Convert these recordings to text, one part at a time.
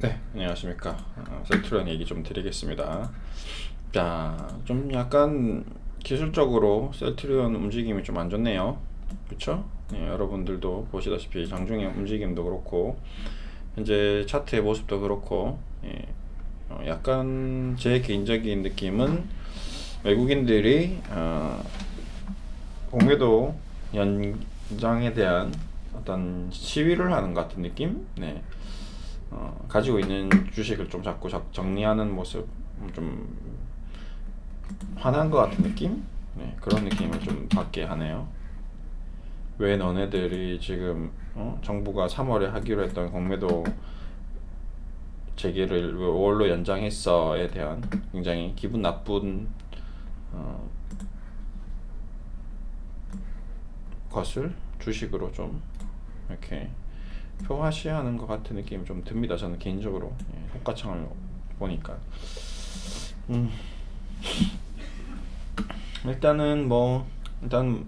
네, 안녕하십니까. 어, 셀트론 얘기 좀 드리겠습니다. 자, 좀 약간 기술적으로 셀트리온 움직임이 좀 안 좋네요. 그렇죠? 네, 여러분들도 보시다시피 장중의 움직임도 그렇고 현재 차트의 모습도 그렇고 예, 어, 약간 제 개인적인 느낌은 외국인들이 어, 공매도 연장에 대한 어떤 시위를 하는 것 같은 느낌? 네. 어, 가지고 있는 주식을 좀 자꾸 적- 정리하는 모습 음, 좀 화난 것 같은 느낌? 네, 그런 느낌을 좀 받게 하네요. 왜 너네들이 지금 어? 정부가 3월에 하기로 했던 공매도 재개를 왜 5월로 연장했어에 대한 굉장히 기분 나쁜 어, 것을 주식으로 좀 이렇게 표화시하는 것 같은 느낌이 좀 듭니다. 저는 개인적으로 예, 효과창을 보니까 음. 일단은 뭐 일단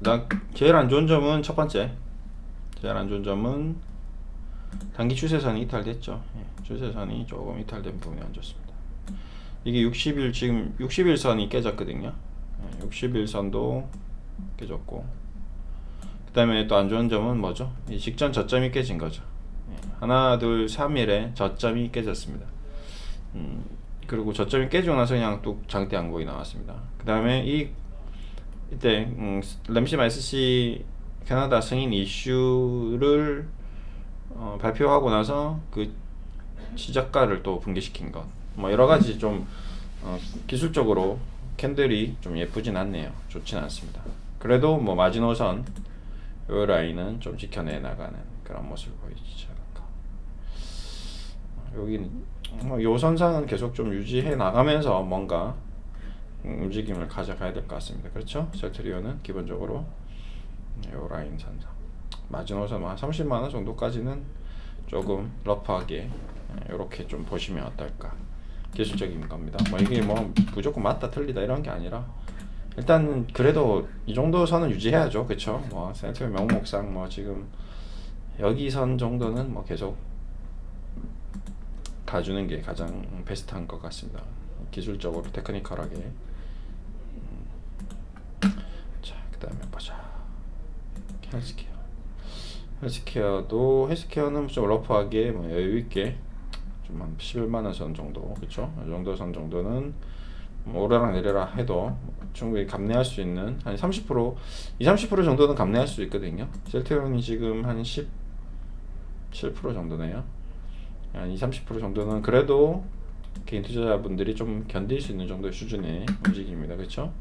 나 제일 안 좋은 점은 첫 번째 제일 안 좋은 점은 단기 추세선이 이탈됐죠. 예, 추세선이 조금 이탈된 부분이 안 좋습니다. 이게 60일 지금 60일선이 깨졌거든요. 예, 60일선도 깨졌고 그 다음에 또 안 좋은 점은 뭐죠? 이 직전 저점이 깨진 거죠. 예, 하나, 둘, 3일에 저점이 깨졌습니다. 음, 그리고 저점이 깨지고 나서 그냥 뚝 장대 양봉이 나왔습니다. 그 다음에 이 이때 음, 램시 SC 캐나다 승인 이슈를 어, 발표하고 나서 그 시작가를 또 붕괴시킨 것. 뭐 여러 가지 좀 어, 기술적으로 캔들이 좀 예쁘진 않네요. 좋진 않습니다. 그래도 뭐 마지노선 요 라인은 좀 지켜내 나가는 그런 모습을 보이지 않을까. 여기는 뭐요 선상은 계속 좀 유지해 나가면서 뭔가 음, 움직임을 가져가야 될 것 같습니다. 그렇죠? 셀트리온은 기본적으로 요 라인 선상 마지노선 한 30만 원 정도까지는 조금 러프하게 이렇게 좀 보시면 어떨까 기술적인 겁니다. 뭐 이게 뭐 무조건 맞다 틀리다 이런 게 아니라 일단 그래도 이 정도 선은 유지해야죠, 그렇죠? 뭐 센트럴 명목상 뭐 지금 여기 선 정도는 뭐 계속 가주는 게 가장 베스트한 것 같습니다. 기술적으로 테크니컬하게. 음. 자, 그다음에 보자. 헬스케어. 헬스케어도 헬스케어는 좀 러프하게 뭐 여유 있게 좀 한 11만 원 선 정도 그렇죠? 이 정도 선 정도는 뭐 오르락 내리락 해도 충분히 감내할 수 있는 한 30% 2, 30% 정도는 감내할 수 있거든요. 셀트리온이 지금 한 17% 정도네요. 한 2, 30% 정도는 그래도 개인 투자자분들이 좀 견딜 수 있는 정도의 수준의 움직임입니다. 그렇죠?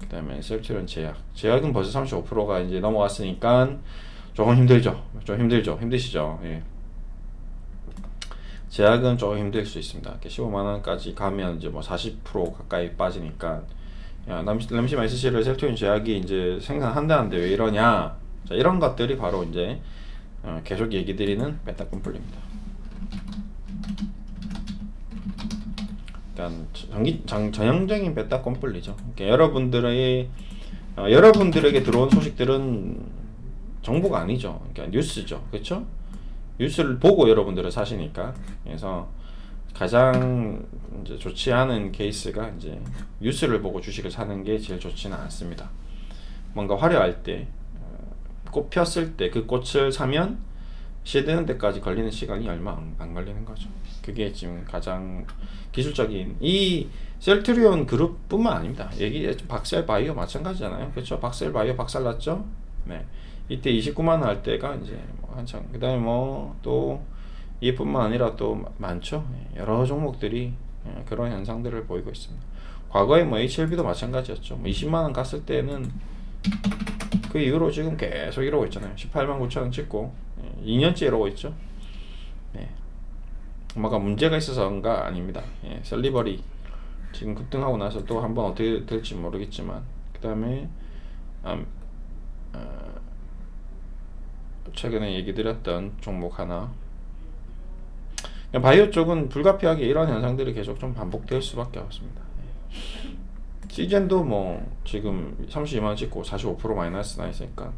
그 다음에 셀트리온 제약. 제약은 벌써 35%가 이제 넘어갔으니까 조금 힘들죠. 좀 힘들죠. 힘드시죠. 예. 제약은 조금 힘들 수 있습니다. 이렇게 15만 원까지 가면 이제 뭐 40% 가까이 빠지니까 야, 람시, 람시 마이스시를 셀트리온 제약이 이제 생산한다는데 왜 이러냐? 자, 이런 것들이 바로 이제 어, 계속 얘기 드리는 컴플리입니다. 그러니까 전기 장, 전형적인 베타 컴플리죠. 그러니까 여러분들의 어, 여러분들에게 들어온 소식들은 정보가 아니죠. 그러니까 뉴스죠. 그렇죠? 뉴스를 보고 여러분들은 사시니까 그래서 가장 이제 좋지 않은 케이스가 이제 뉴스를 보고 주식을 사는 게 제일 좋지는 않습니다. 뭔가 화려할 때, 어, 꽃 폈을 때 그 꽃을 사면 시드는 데까지 걸리는 시간이 얼마 안, 안 걸리는 거죠. 그게 지금 가장 기술적인 이 셀트리온 그룹뿐만 아닙니다. 얘기 박셀 바이오 마찬가지잖아요. 그렇죠? 박셀 바이오 박살 났죠? 네. 이때 29만 원할 때가 이제 뭐 한창 그다음에 뭐 또 이뿐만 아니라 또 많죠. 예, 여러 종목들이 예, 그런 현상들을 보이고 있습니다. 과거에 뭐 HLB도 마찬가지였죠. 뭐 20만 원 갔을 때는 그 이후로 지금 계속 이러고 있잖아요. 18만 9천 원 찍고 예, 2년째 이러고 있죠. 네. 뭐가 문제가 있어서인가 아닙니다. 예, 셀리버리 지금 급등하고 나서 또 한번 어떻게 될지 모르겠지만 그 다음에 음, 어, 최근에 얘기 드렸던 종목 하나 바이오 쪽은 불가피하게 이런 현상들이 계속 좀 반복될 수밖에 없습니다. 예. 시젠도 뭐 지금 32만 원 찍고 45% 마이너스 나 있으니까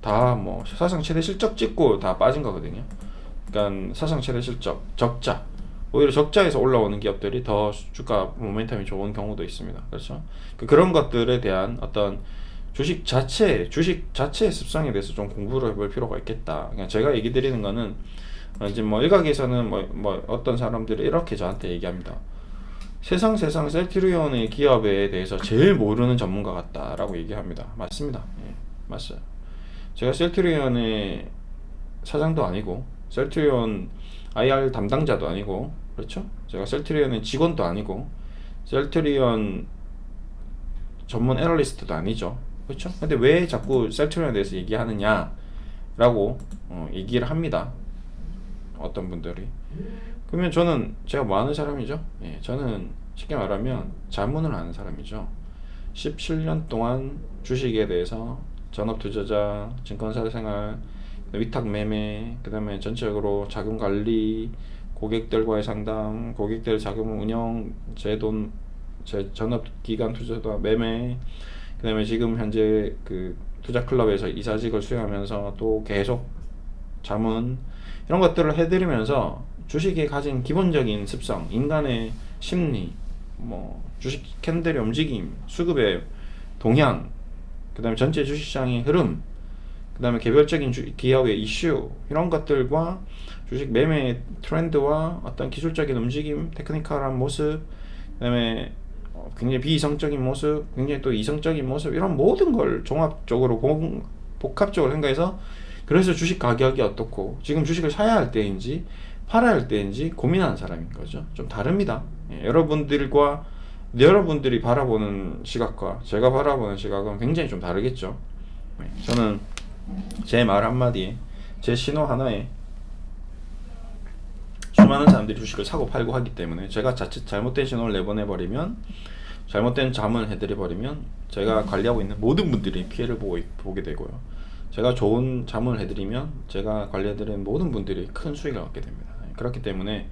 다 뭐 사상 최대 실적 찍고 다 빠진 거거든요. 그러니까 사상 최대 실적, 적자. 오히려 적자에서 올라오는 기업들이 더 주가 모멘텀이 좋은 경우도 있습니다. 그렇죠? 그- 그런 것들에 대한 어떤 주식 자체, 주식 자체의 습성에 대해서 좀 공부를 해볼 필요가 있겠다. 그냥 제가 얘기 드리는 거는 어, 이제 뭐 일각에서는 뭐, 뭐 어떤 사람들이 이렇게 저한테 얘기합니다. 세상 세상 셀트리온의 기업에 대해서 제일 모르는 전문가 같다라고 얘기합니다. 맞습니다. 예, 맞아요. 제가 셀트리온의 사장도 아니고 셀트리온 IR 담당자도 아니고 그렇죠? 제가 셀트리온의 직원도 아니고 셀트리온 전문 애널리스트도 아니죠. 그렇죠? 근데 왜 자꾸 셀트리온에 대해서 얘기하느냐라고 어, 얘기를 합니다. 어떤 분들이 그러면 저는 제가 뭐 하는 사람이죠? 예, 저는 쉽게 말하면 자문을 하는 사람이죠. 17년 동안 주식에 대해서 전업 투자자, 증권사 생활, 위탁 매매, 그다음에 전체적으로 자금 관리, 고객들과의 상담, 고객들 자금 운영, 제 돈, 제 전업 기간 투자자 매매, 그다음에 지금 현재 그 투자 클럽에서 이사직을 수행하면서 또 계속 자문 이런 것들을 해드리면서 주식에 가진 기본적인 습성, 인간의 심리, 뭐 주식 캔들의 움직임, 수급의 동향, 그다음에 전체 주식시장의 흐름, 그다음에 개별적인 주, 기업의 이슈 이런 것들과 주식 매매 트렌드와 어떤 기술적인 움직임, 테크니컬한 모습, 그다음에 어, 굉장히 비이성적인 모습, 굉장히 또 이성적인 모습 이런 모든 걸 종합적으로 공, 복합적으로 생각해서 그래서 주식 가격이 어떻고 지금 주식을 사야 할 때인지 팔아야 할 때인지 고민하는 사람인 거죠. 좀 다릅니다. 예, 여러분들과 여러분들이 바라보는 시각과 제가 바라보는 시각은 굉장히 좀 다르겠죠. 예, 저는 제 말 한마디에 제 신호 하나에 수 많은 사람들이 주식을 사고 팔고 하기 때문에 제가 자칫 잘못된 신호를 내보내 버리면 잘못된 잠을 해드려 버리면 제가 관리하고 있는 모든 분들이 피해를 보고 있- 보게 되고요. 제가 좋은 잠을 해드리면 제가 관리해드리는 모든 분들이 큰 수익을 얻게 됩니다. 그렇기 때문에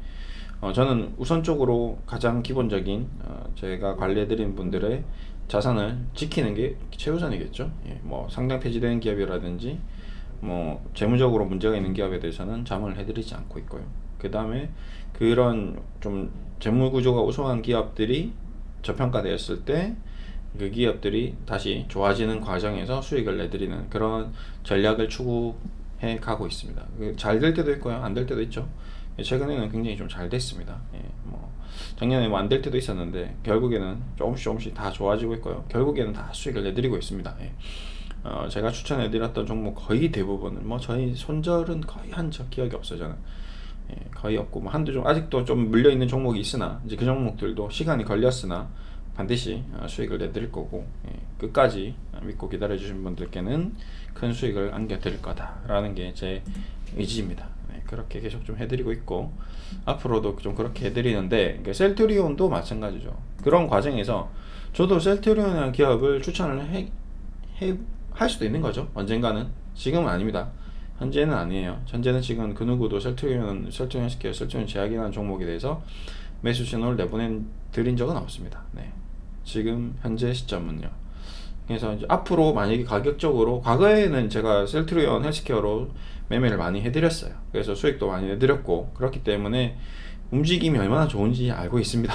어, 저는 우선적으로 가장 기본적인 어, 제가 관리해드리는 분들의 자산을 지키는 게 최우선이겠죠. 예, 뭐 상장 폐지된 기업이라든지 뭐 재무적으로 문제가 있는 기업에 대해서는 잠을 해드리지 않고 있고요. 그 다음에 그런 좀 재무 구조가 우수한 기업들이 저평가되었을 때 그 기업들이 다시 좋아지는 과정에서 수익을 내드리는 그런 전략을 추구해 가고 있습니다. 잘 될 때도 있고요, 안 될 때도 있죠. 예, 최근에는 굉장히 좀 잘 됐습니다. 예, 뭐 작년에 뭐 안 될 때도 있었는데 결국에는 조금씩 조금씩 다 좋아지고 있고요. 결국에는 다 수익을 내드리고 있습니다. 예. 어, 제가 추천해드렸던 종목 거의 대부분은 뭐 저희 손절은 거의 한 적 기억이 없어요 저는. 예, 거의 없고 뭐 한두 종 아직도 좀 물려 있는 종목이 있으나 이제 그 종목들도 시간이 걸렸으나 반드시 어, 수익을 내드릴 거고 예, 끝까지 믿고 기다려 주신 분들께는 큰 수익을 안겨 드릴 거다라는 게 제 의지입니다. 네, 그렇게 계속 좀 해드리고 있고 앞으로도 좀 그렇게 해드리는데 그러니까 셀트리온도 마찬가지죠. 그런 과정에서 저도 셀트리온이라는 기업을 추천을 해, 해, 할 수도 있는 거죠. 언젠가는 지금은 아닙니다. 현재는 아니에요. 현재는 지금 그 누구도 셀트리온 헬스케어, 셀트리온 제약이라는 종목에 대해서 매수 신호를 내보낸 드린 적은 없습니다. 네. 지금 현재 시점은요. 그래서 이제 앞으로 만약에 가격적으로 과거에는 제가 셀트리온 헬스케어로 매매를 많이 해드렸어요. 그래서 수익도 많이 내드렸고 그렇기 때문에 움직임이 얼마나 좋은지 알고 있습니다.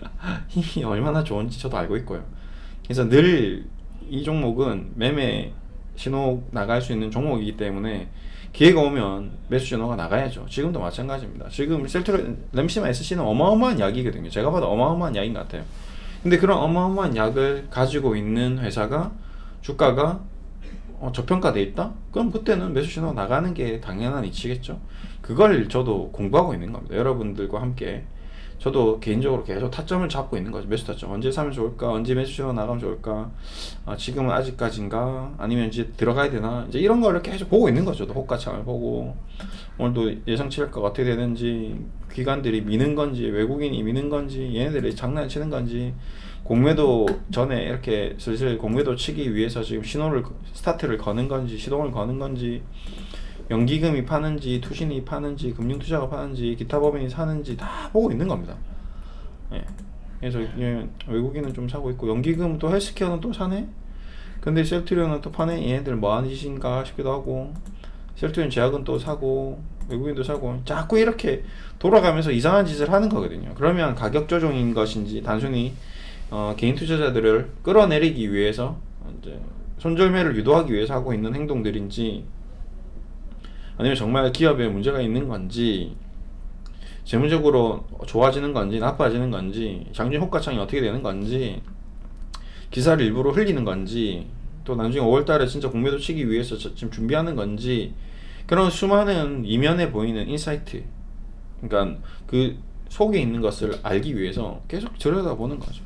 힘이 얼마나 좋은지 저도 알고 있고요. 그래서 늘 이 종목은 매매 신호 나갈 수 있는 종목이기 때문에 기회가 오면 매수 신호가 나가야죠. 지금도 마찬가지입니다. 지금 셀트로 램시마 SC는 어마어마한 약이거든요. 제가 봐도 어마어마한 약인 것 같아요. 근데 그런 어마어마한 약을 가지고 있는 회사가 주가가 어, 저평가돼 있다? 그럼 그때는 매수 신호가 나가는 게 당연한 이치겠죠. 그걸 저도 공부하고 있는 겁니다. 여러분들과 함께 저도 개인적으로 계속 타점을 잡고 있는 거죠. 매수 타점. 언제 사면 좋을까? 언제 매수 신호 나가면 좋을까? 아, 지금은 아직까지인가? 아니면 이제 들어가야 되나? 이제 이런 거를 계속 보고 있는 거죠. 호가창을 보고 오늘도 예상치 할까가 어떻게 되는지 기관들이 미는 건지 외국인이 미는 건지 얘네들이 장난치는 건지 공매도 전에 이렇게 슬슬 공매도 치기 위해서 지금 신호를 스타트를 거는 건지 시동을 거는 건지 연기금이 파는지 투신이 파는지 금융투자가 파는지 기타 법인이 사는지 다 보고 있는 겁니다. 예. 그래서 예, 외국인은 좀 사고 있고 연기금 또 헬스케어는 또 사네. 근데 셀트리온은 또 파네. 얘네들 뭐 하는 짓인가 싶기도 하고 셀트리온 제약은 또 사고 외국인도 사고 자꾸 이렇게 돌아가면서 이상한 짓을 하는 거거든요. 그러면 가격 조정인 것인지 단순히 어, 개인 투자자들을 끌어내리기 위해서 이제 손절매를 유도하기 위해서 하고 있는 행동들인지 아니면 정말 기업에 문제가 있는 건지 재무적으로 좋아지는 건지 나빠지는 건지 장중 호가창이 어떻게 되는 건지 기사를 일부러 흘리는 건지 또 나중에 5월달에 진짜 공매도 치기 위해서 저- 지금 준비하는 건지 그런 수많은 이면에 보이는 인사이트 그러니까 그 속에 있는 것을 알기 위해서 계속 들여다보는 거죠.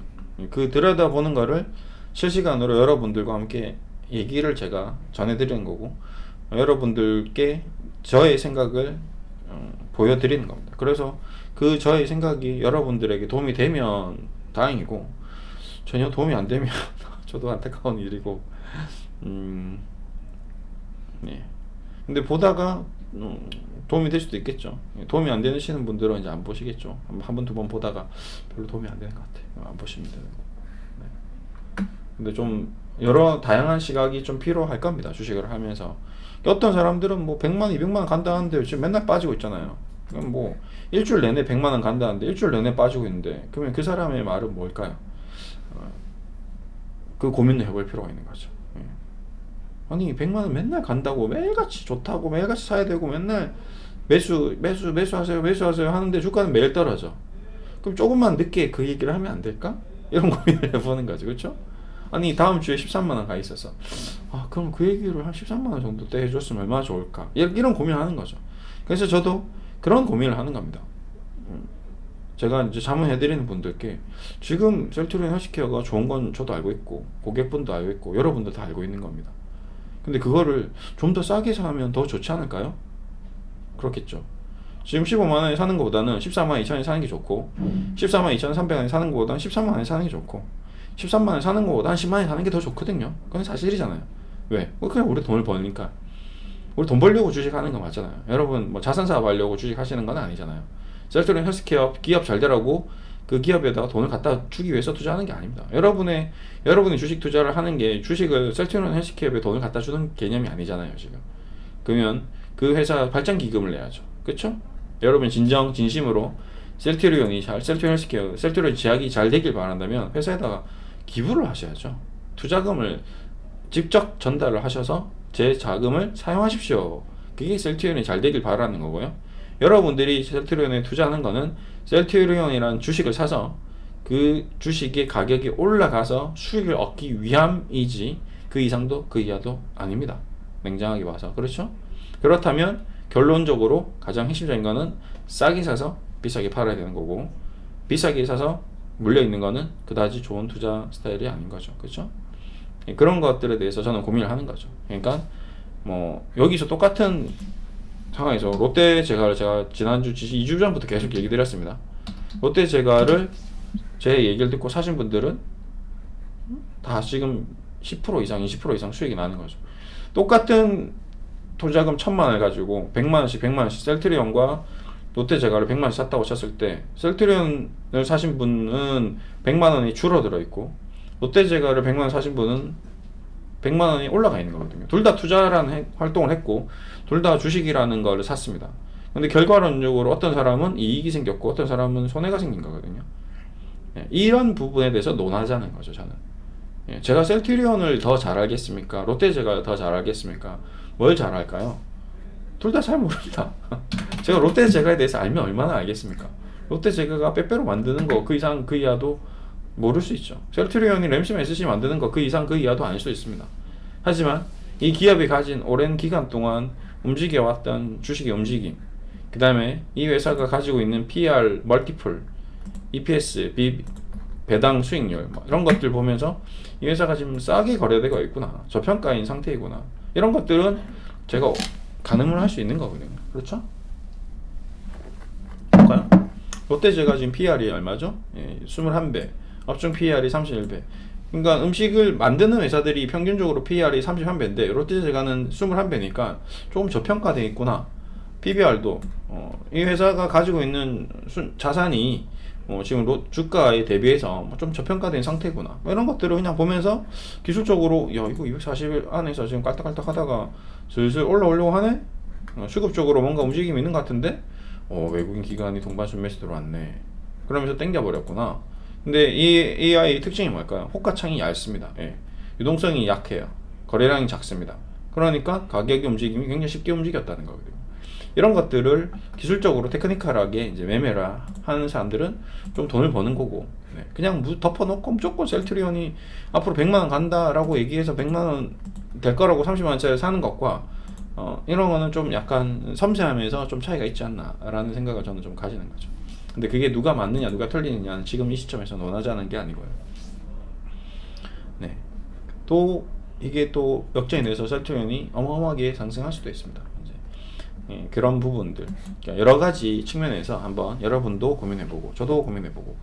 그 들여다보는 거를 실시간으로 여러분들과 함께 얘기를 제가 전해드리는 거고 여러분들께 저의 생각을 어, 보여드리는 겁니다. 그래서 그 저의 생각이 여러분들에게 도움이 되면 다행이고 전혀 도움이 안 되면 저도 안타까운 일이고 음, 네. 근데 보다가 음, 도움이 될 수도 있겠죠. 도움이 안 되시는 분들은 이제 안 보시겠죠. 한 번 두 번 보다가 별로 도움이 안 되는 것 같아요. 안 보시면 되는 거. 네. 근데 좀 여러 다양한 시각이 좀 필요할 겁니다. 주식을 하면서 어떤 사람들은 뭐 100만 원, 200만 원 간다는데 지금 맨날 빠지고 있잖아요. 그럼 뭐 일주일 내내 100만 원 간다는데 일주일 내내 빠지고 있는데 그러면 그 사람의 말은 뭘까요? 어, 그 고민을 해볼 필요가 있는 거죠. 예. 아니 100만 원 맨날 간다고 매일같이 좋다고 매일같이 사야 되고 맨날 매수 매수 매수하세요 매수하세요 하는데 주가는 매일 떨어져. 그럼 조금만 늦게 그 얘기를 하면 안 될까? 이런 고민을 해보는 거죠, 그렇죠? 아니 다음 주에 13만 원 가 있어서 아 그럼 그 얘기를 한 13만 원 정도 때 해줬으면 얼마나 좋을까? 이- 이런 고민을 하는 거죠. 그래서 저도 그런 고민을 하는 겁니다. 음, 제가 이제 자문해드리는 분들께 지금 셀트리온 헬스케어가 좋은 건 저도 알고 있고 고객분도 알고 있고 여러분도 다 알고 있는 겁니다. 근데 그거를 좀 더 싸게 사면 더 좋지 않을까요? 그렇겠죠. 지금 15만 원에 사는 것보다는 14만 2천 원에 사는 게 좋고 14만 2천 3백 원에 사는 것보다는 13만 원에 사는 게 좋고 13만 원에 사는 것보다 한 10만 원에 사는 게 더 좋거든요. 그건 사실이잖아요. 왜? 뭐 그냥 우리 돈을 버니까. 우리 돈 벌려고 주식하는 거 맞잖아요. 여러분 뭐 자산 사업 하려고 주식하시는 건 아니잖아요. 셀트리온 헬스케어 기업 잘 되라고 그 기업에다가 돈을 갖다 주기 위해서 투자하는 게 아닙니다. 여러분의 여러분이 주식 투자를 하는 게 주식을 셀트리온 헬스케어에 돈을 갖다 주는 개념이 아니잖아요, 지금. 그러면 그 회사 발전 기금을 내야죠. 그렇죠? 여러분 진정 진심으로 셀트리온이 잘 셀트리온 헬스케어 셀트리온 제약이 잘 되길 바란다면 회사에다가 기부를 하셔야죠. 투자금을 직접 전달을 하셔서 제 자금을 사용하십시오. 그게 셀트리온이 잘 되길 바라는 거고요. 여러분들이 셀트리온에 투자하는 거는 셀트리온이라는 주식을 사서 그 주식의 가격이 올라가서 수익을 얻기 위함이지 그 이상도 그 이하도 아닙니다. 냉정하게 봐서 그렇죠? 그렇다면 결론적으로 가장 핵심적인 거는 싸게 사서 비싸게 팔아야 되는 거고 비싸게 사서 물려 있는 거는 그다지 좋은 투자 스타일이 아닌 거죠. 그렇죠? 예, 그런 것들에 대해서 저는 고민을 하는 거죠. 그러니까 뭐 여기서 똑같은 상황에서 롯데 제가를 제가 지난주 2주 전부터 계속 얘기 드렸습니다. 롯데 제가를 제 얘기를 듣고 사신 분들은 다 지금 10% 이상, 20% 이상 수익이 나는 거죠. 똑같은 투자금 천만 원을 가지고 100만 원씩 100만 원씩 셀트리온과 롯데 제가를 100만 원씩 샀다고 쳤을 때 셀트리온을 사신 분은 100만 원이 줄어들어 있고 롯데 제가를 100만 원 사신 분은 100만 원이 올라가 있는 거거든요. 둘 다 투자라는 해- 활동을 했고 둘 다 주식이라는 거를 샀습니다. 근데 결과론적으로 어떤 사람은 이익이 생겼고 어떤 사람은 손해가 생긴 거거든요. 예, 이런 부분에 대해서 논하자는 거죠, 저는. 예, 제가 셀트리온을 더 잘 알겠습니까? 롯데 제가 더 잘 알겠습니까? 뭘 잘 알까요? 둘 다 잘 모릅니다. 제가 롯데 제가에 대해서 알면 얼마나 알겠습니까? 롯데 제가가 빼빼로 만드는 거 그 이상 그 이하도 모를 수 있죠. 셀트리온이 램심 SC 만드는 거 그 이상 그 이하도 아닐 수 있습니다. 하지만 이 기업이 가진 오랜 기간 동안 움직여왔던 주식의 움직임, 그 다음에 이 회사가 가지고 있는 PR 멀티플, EPS, 비, 배당 수익률 뭐 이런 것들 보면서 이 회사가 지금 싸게 거래되고 있구나, 저평가인 상태이구나 이런 것들은 제가 가늠을 할 수 있는 거거든요. 그렇죠? 롯데제가 지금 PR이 얼마죠? 예, 21배. 업종 PR이 31배. 그러니까 음식을 만드는 회사들이 평균적으로 PR이 31배인데 롯데제가는 21배니까 조금 저평가돼 있구나. PBR도 어, 이 회사가 가지고 있는 순, 자산이 어, 지금 로, 주가에 대비해서 뭐좀 저평가된 상태구나. 뭐 이런 것들을 그냥 보면서 기술적으로 야 이거 240일 안에서 지금 깔딱깔딱 하다가 슬슬 올라오려고 하네? 어, 수급적으로 뭔가 움직임이 있는 것 같은데 어, 외국인 기관이 동반수 매수 들어왔네. 그러면서 땡겨버렸구나. 근데 이 AI 특징이 뭘까요? 호가창이 얇습니다. 예. 유동성이 약해요. 거래량이 작습니다. 그러니까 가격의 움직임이 굉장히 쉽게 움직였다는 거거든요. 이런 것들을 기술적으로 테크니컬하게 이제 매매를 하는 사람들은 좀 돈을 버는 거고 네. 그냥 무 덮어놓고 무조건 셀트리온이 앞으로 100만 원 간다라고 얘기해서 100만 원 될 거라고 30만 원짜리 사는 것과 어, 이런 거는 좀 약간 섬세하면서 좀 차이가 있지 않나라는 생각을 저는 좀 가지는 거죠. 근데 그게 누가 맞느냐 누가 틀리느냐는 지금 이 시점에서는 원하지 않은 게 아니고요. 네. 또 이게 또 역전이 돼서 셀트리온이 어마어마하게 상승할 수도 있습니다. 이제 예, 그런 부분들 그러니까 여러 가지 측면에서 한번 여러분도 고민해보고 저도 고민해보고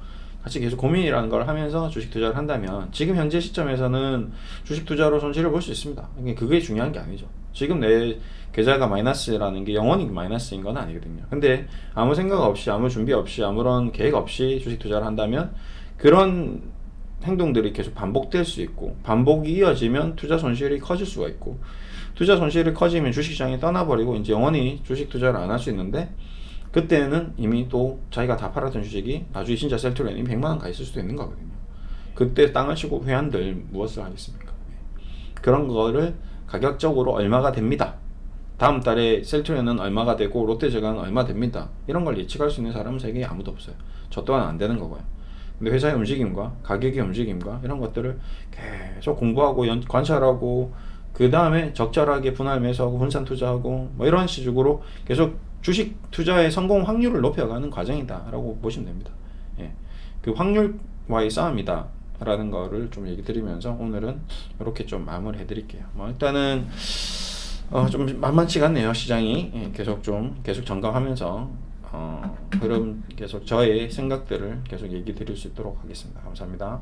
같이 계속 고민이라는 걸 하면서 주식 투자를 한다면 지금 현재 시점에서는 주식 투자로 손실을 볼 수 있습니다. 그게 중요한 게 아니죠. 지금 내 계좌가 마이너스라는 게 영원히 마이너스인 건 아니거든요. 근데 아무 생각 없이 아무 준비 없이 아무런 계획 없이 주식 투자를 한다면 그런 행동들이 계속 반복될 수 있고 반복이 이어지면 투자 손실이 커질 수가 있고 투자 손실이 커지면 주식시장이 떠나버리고 이제 영원히 주식 투자를 안 할 수 있는데 그때는 이미 또 자기가 다 팔았던 주식이 나중에 진짜 셀트리온이 100만 원 가 있을 수도 있는 거거든요. 그때 땅을 치고 회한들 무엇을 하겠습니까? 네. 그런 거를 가격적으로 얼마가 됩니다. 다음 달에 셀트리온은 얼마가 되고 롯데제과는 얼마 됩니다. 이런 걸 예측할 수 있는 사람은 세계에 아무도 없어요. 저 또한 안 되는 거고요. 근데 회사의 움직임과 가격의 움직임과 이런 것들을 계속 공부하고 연, 관찰하고 그 다음에 적절하게 분할 매수하고 분산 투자하고 뭐 이런 식으로 계속 주식 투자의 성공 확률을 높여가는 과정이다라고 보시면 됩니다. 예. 그 확률과의 싸움이다 라는 거를 좀 얘기 드리면서 오늘은 이렇게 좀 마무리 해 드릴게요. 뭐 일단은 어, 좀 만만치가 않네요 시장이 예, 계속 좀 계속 점검하면서 어, 그럼 계속 저의 생각들을 계속 얘기 드릴 수 있도록 하겠습니다. 감사합니다.